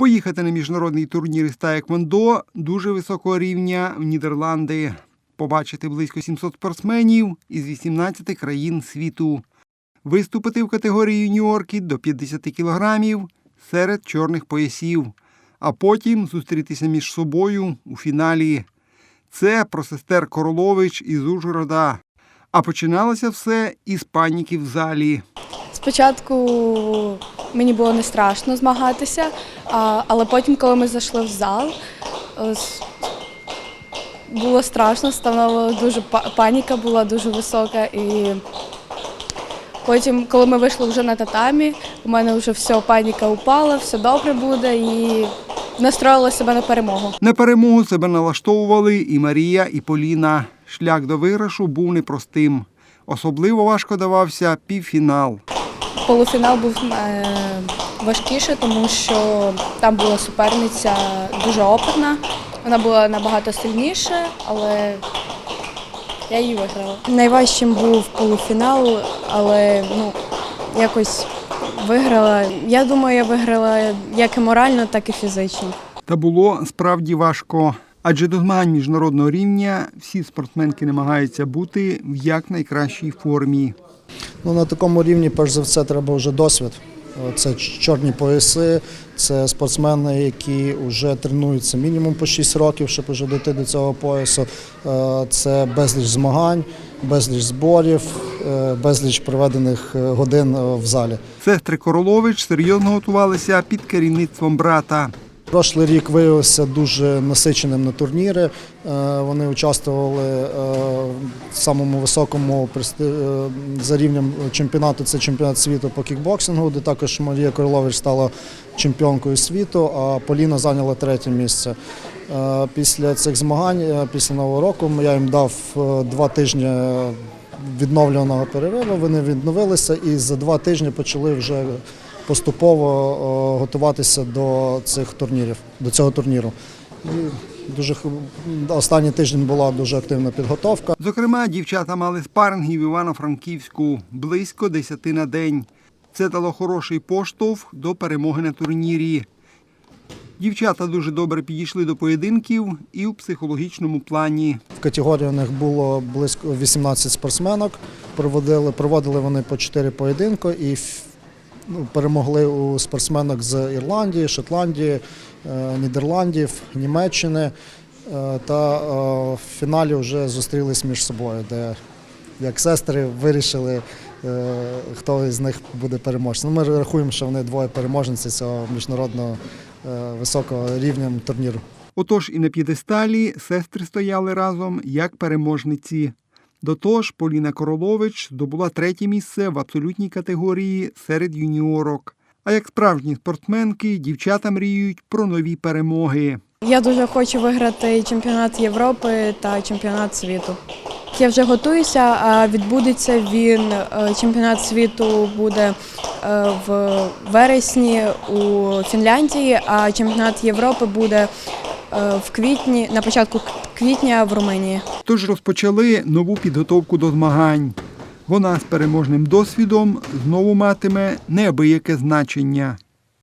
Поїхати на міжнародний турнір із таеквондо дуже високого рівня в Нідерланди. Побачити близько 700 спортсменів із 18 країн світу. Виступити в категорії юніорки до 50 кілограмів серед чорних поясів, а потім зустрітися між собою у фіналі. Це про сестер Королович із Ужгорода. А починалося все із паніки в залі. Спочатку мені було не страшно змагатися, але потім, коли ми зайшли в зал, е, було страшно, ставала дуже паніка була дуже висока. І потім, коли ми вийшли вже на татамі, у мене вже все, паніка упала, все добре буде і настроїла себе на перемогу. На перемогу себе налаштовували і Марія, і Поліна. Шлях до виграшу був непростим. Особливо важко давався півфінал. Полуфінал був е, важкіше, тому що там була суперниця дуже опитна. Вона була набагато сильніша, але я її виграла. Найважчим був полуфінал, але ну, якось виграла. Я думаю, я виграла як і морально, так і фізично. Та було справді важко. Адже до змагань міжнародного рівня всі спортсменки намагаються бути в якнайкращій формі. Ну, на такому рівні, перш за все, треба вже досвід. Е, Це чорні пояси, це спортсмени, які вже тренуються мінімум по 6 років, щоб вже дійти до цього поясу. Е, Це безліч змагань, безліч зборів, е, безліч проведених годин в залі. Сестри Королович серйозно готувалися під керівництвом брата. Прошлий рік виявився дуже насиченим на турніри. Е, Вони участвували е, в самому високому е, за рівнем чемпіонату. Це чемпіонат світу по кікбоксингу, де також Марія Королович стала чемпіонкою світу, а Поліна зайняла третє місце. Після цих змагань, після нового року, я їм дав два тижні відновлюваного перериву. Вони відновилися і за два тижні почали вже поступово готуватися до цих турнірів, до цього турніру. І дуже останній тиждень була дуже активна підготовка. Зокрема, дівчата мали спаринги в Івано-Франківську близько 10 на день. Це дало хороший поштовх до перемоги на турнірі. Дівчата дуже добре підійшли до поєдинків і в психологічному плані. В категорії у них було близько 18 спортсменок. Проводили, проводили вони по 4 поєдинки і перемогли у спортсменок з Ірландії, Шотландії, е, Нідерландів, Німеччини. Е, Та е, в фіналі вже зустрілись між собою, де як сестри вирішили, хто з них буде переможцем. Ну, Ми рахуємо, що вони двоє переможниці цього міжнародного високого рівня турніру. Отож і на п'єдесталі сестри стояли разом як переможниці. До того ж, Поліна Королович здобула третє місце в абсолютній категорії серед юніорок. А як справжні спортсменки, дівчата мріють про нові перемоги. Я дуже хочу виграти чемпіонат Європи та чемпіонат світу. Я вже готуюся, а відбудеться він е, чемпіонат світу буде е, в вересні у Фінляндії, а чемпіонат Європи буде в квітні, на початку квітня в Румунії. Тож розпочали нову підготовку до змагань. Вона з переможним досвідом знову матиме неабияке значення.